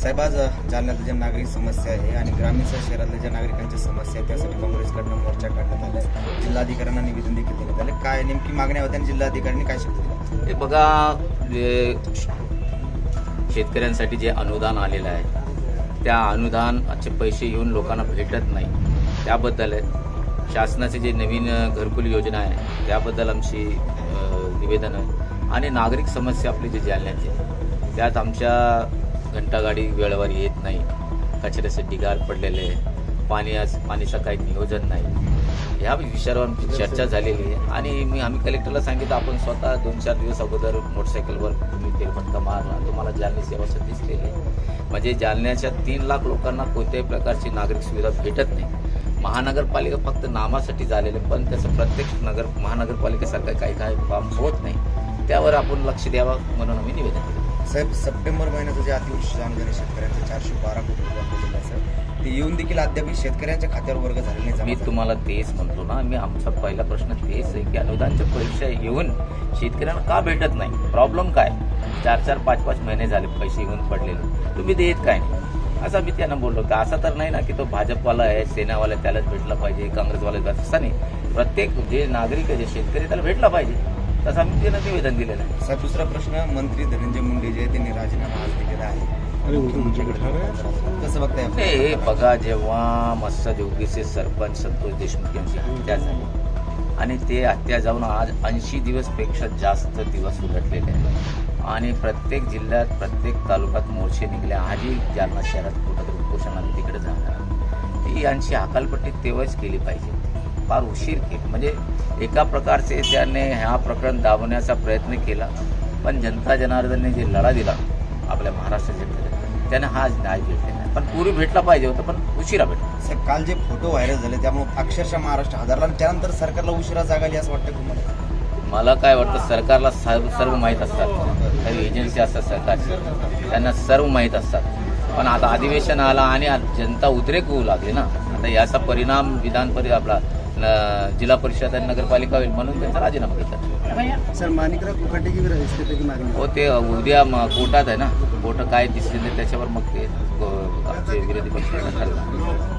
साहेब आज जालन्यातल्या ज्या नागरिक समस्या आहे आणि ग्रामीण शहरातल्या ज्या नागरिकांच्या समस्या आहे त्यासाठी काँग्रेसकडनं मोर्चा काढण्यात आला आहे जिल्हाधिकाऱ्यांना निवेदन देखील देण्यात आलं काय नेमकी मागण्या होत्या आणि जिल्हाधिकाऱ्यांनी काय शब्द हे बघा जे शेतकऱ्यांसाठी जे अनुदान आलेलं आहे त्या अनुदानाचे पैसे येऊन लोकांना भेटत नाही. त्याबद्दल शासनाचे जे नवीन घरकुल योजना आहे त्याबद्दल आमची निवेदन आहे. आणि नागरिक समस्या आपली जी जालन्याची त्यात आमच्या घंटागाडी वेळेवर येत नाही. कचऱ्याचे ढिगार पडलेले आहे. पाणी पाणीचं काही नियोजन नाही. ह्या विषयावर आमची चर्चा झालेली आहे. आणि मी आम्ही कलेक्टरला सांगितलं आपण स्वतः दोन चार दिवस अगोदर मोटरसायकलवर तुम्ही तेलफटका मारला. तुम्हाला जालने सेवा दिसलेली आहे. म्हणजे जालन्याच्या तीन लाख लोकांना कोणत्याही प्रकारची नागरिक सुविधा भेटत नाही. महानगरपालिका फक्त नामासाठी झालेले पण त्याचं प्रत्यक्ष नगर महानगरपालिकेसारखं काही काही काम होत नाही. त्यावर आपण लक्ष द्यावं म्हणून आम्ही निवेदन केलं. साहेब सप्टेंबर महिन्याचं जे अतिवृष्टी अनुदान आहे शेतकऱ्यांचं चारशे बारा कोटी रुपये साहेब. ते येऊन देखील अद्याप शेतकऱ्यांच्या खात्यावर वर्ग झाले नाही मी तुम्हाला तेच म्हणतो ना मी आमचा पहिला प्रश्न तेच आहे की अनुदानचे पैसे येऊन शेतकऱ्यांना का भेटत नाही? प्रॉब्लेम काय? चार चार पाच पाच महिने झाले पैसे येऊन पडलेले. तुम्ही देत काय नाही? असं मी त्यांना बोललो की असं तर नाही ना की तो भाजपवाला आहे सेनावाला त्यालाच भेटला पाहिजे काँग्रेसवाला असं नाही. प्रत्येक जे नागरिक आहे जे शेतकरी त्याला भेटला पाहिजे. तसं आम्ही त्यांना निवेदन दिलेलं आहे. साहेब दुसरा प्रश्न मंत्री धनंजय मुंडे जे त्यांनी राजीनामा आज दिलेला आहे. मुख्यमंत्र्यांकडे कसं बघताय आपण? हे बघा जेव्हा मत्स्यउद्योगीचे सरपंच संतोष देशमुख यांची हत्या झाली आणि ते हत्या जाऊन आज ऐंशी दिवसपेक्षा जास्त दिवस उलटलेले आहेत. आणि प्रत्येक जिल्ह्यात प्रत्येक तालुक्यात मोर्चे निघले आजही जालना शहरात कुठं उपोषणाला तिकडे जाणार ती यांची हकालपट्टी तेव्हाच केली पाहिजे. फार उशीर केली. म्हणजे एका प्रकारचे त्याने ह्या प्रकरण दाबवण्याचा प्रयत्न केला पण जनता जनार्दनने जे लढा दिला आपल्या महाराष्ट्र जनतेने त्याने हा न्याय भेटले नाही. पण पूर्वी भेटला पाहिजे होता पण उशिरा भेटला. साहेब काल जे फोटो व्हायरल झाले त्यामुळे अक्षरशः महाराष्ट्र हादरला आणि त्यानंतर सरकारला उशिरा जागाली असं वाटतं तुम्हाला? मला काय वाटतं सरकारला सर्व सर्व माहीत असतात. काही एजन्सी असतात सरकारची. त्यांना सर्व माहीत असतात. पण आता अधिवेशन आला आणि जनता उद्रेक होऊ लागली ना. आता याचा परिणाम विधान परि आपला जिल्हा परिषद आणि नगरपालिका होईल म्हणून त्यांचा राजीनामा घेतला सर माणिकराव कुकाटे की भी इस्तीफे की मागणी? हो ते उद्या कोर्टात आहे ना. कोर्ट काय दिसले त्याच्यावर मग ते आमचे विरोधी पक्ष ठरवणार